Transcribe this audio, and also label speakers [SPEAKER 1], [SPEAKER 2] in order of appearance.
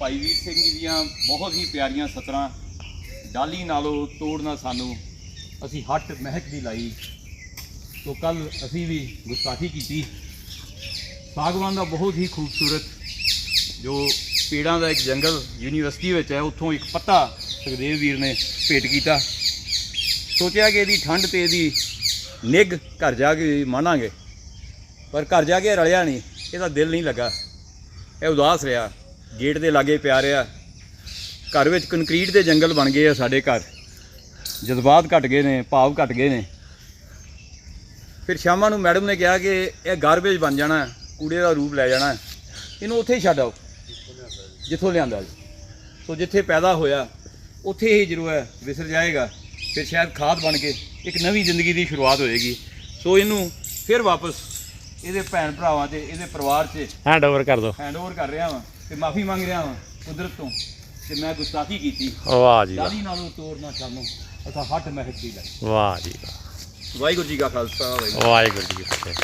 [SPEAKER 1] ਭਾਈ ਵੀਰ ਸਿੰਘ ਜੀ ਦੀਆਂ ਬਹੁਤ ਹੀ ਪਿਆਰੀਆਂ ਸਤਰਾਂ, ਡਾਲੀ ਨਾਲੋਂ ਤੋੜਨਾ ਸਾਨੂੰ ਅਸੀਂ ਹੱਟ ਮਹਿਕ ਦੀ ਲਾਈ ਤੋਂ ਕੱਲ ਅਸੀਂ ਵੀ ਗੁਸਤਾਖੀ ਕੀਤੀ। ਸਾਗਵਾਨ ਦਾ ਬਹੁਤ ਹੀ ਖੂਬਸੂਰਤ ਜੋ ਪੇੜਾਂ ਦਾ ਇੱਕ ਜੰਗਲ ਯੂਨੀਵਰਸਿਟੀ ਵਿੱਚ ਹੈ, ਉੱਥੋਂ ਇੱਕ ਪੱਤਾ ਸੁਖਦੇਵ ਵੀਰ ਨੇ ਭੇਟ ਕੀਤਾ। ਸੋਚਿਆ ਕਿ ਇਹਦੀ ਠੰਡ ਤੇ ਇਹਦੀ ਨਿੱਘ ਘਰ ਜਾ ਕੇ ਮਾਣਾਂਗੇ ਪਰ ਘਰ ਜਾ ਕੇ ਰਲਿਆ ਨਹੀਂ, ਇਹਦਾ ਦਿਲ ਨਹੀਂ ਲੱਗਾ, ਇਹ ਉਦਾਸ ਰਿਹਾ। ਗੇਟ ਦੇ ਲਾਗੇ ਪਿਆ ਰਿਹਾ। ਘਰ ਵਿੱਚ ਕੰਕਰੀਟ ਦੇ ਜੰਗਲ ਬਣ ਗਏ ਆ ਸਾਡੇ ਘਰ। ਜਜ਼ਬਾਤ ਘਟ ਗਏ ਨੇ ਭਾਵ ਘਟ ਗਏ ਨੇ। ਫਿਰ ਸ਼ਾਮਾਂ ਨੂੰ ਮੈਡਮ ਨੇ ਕਿਹਾ ਕਿ ਇਹ ਗਾਰਬੇਜ ਬਣ ਜਾਣਾ ਹੈ, ਕੂੜੇ ਦਾ ਰੂਪ ਲੈ ਜਾਣਾ। ਹੈ। ਇਹਨੂੰ ਉੱਥੇ ਹੀ ਛੱਡ ਆਓ ਜਿੱਥੋਂ ਲਿਆਂਦਾ ਜੀ ਸੋ ਜਿੱਥੇ ਪੈਦਾ ਹੋਇਆ ਉੱਥੇ ਹੀ ਜ਼ਰੂਰ ਹੈ ਵਿਸਰ ਜਾਏਗਾ। ਫਿਰ ਸ਼ਾਇਦ ਖਾਦ ਬਣ ਕੇ ਇੱਕ ਨਵੀਂ ਜ਼ਿੰਦਗੀ ਦੀ ਸ਼ੁਰੂਆਤ ਹੋਏਗੀ। ਸੋ ਇਹਨੂੰ ਫਿਰ ਵਾਪਸ ਇਹਦੇ ਭੈਣ ਭਰਾਵਾਂ ਤੇ ਇਹਦੇ ਪਰਿਵਾਰ 'ਚ
[SPEAKER 2] ਹੈਂਡ ਓਵਰ ਕਰ ਦੋ।
[SPEAKER 1] ਹੈਂਡ ਓਵਰ ਕਰ ਰਿਹਾ ਵਾਂ। ਤੇ ਮਾਫੀ ਮੰਗ ਰਿਹਾ ਵਾਂ ਕੁਦਰਤ ਤੋਂ ਤੇ ਮੈਂ ਗੁਸਤਾਖੀ ਕੀਤੀ।
[SPEAKER 2] ਵਾਹ ਜੀ ਵਾਹ।
[SPEAKER 1] ਦਾਦੀ ਨਾਲੋਂ ਤੋੜਨਾ ਸਾਨੂੰ ਅਸਾਂ ਹੱਟ ਮਹਿਕ ਦੀ ਲੈ।
[SPEAKER 2] ਵਾਹ ਜੀ ਵਾਹ।
[SPEAKER 1] ਵਾਹਿਗੁਰੂ ਜੀ ਕਾ ਖਾਲਸਾ ਵਾਹਿਗੁਰੂ
[SPEAKER 2] ਵਾਹਿਗੁਰੂ ਜੀ ਕੀ ਫਤਿਹ।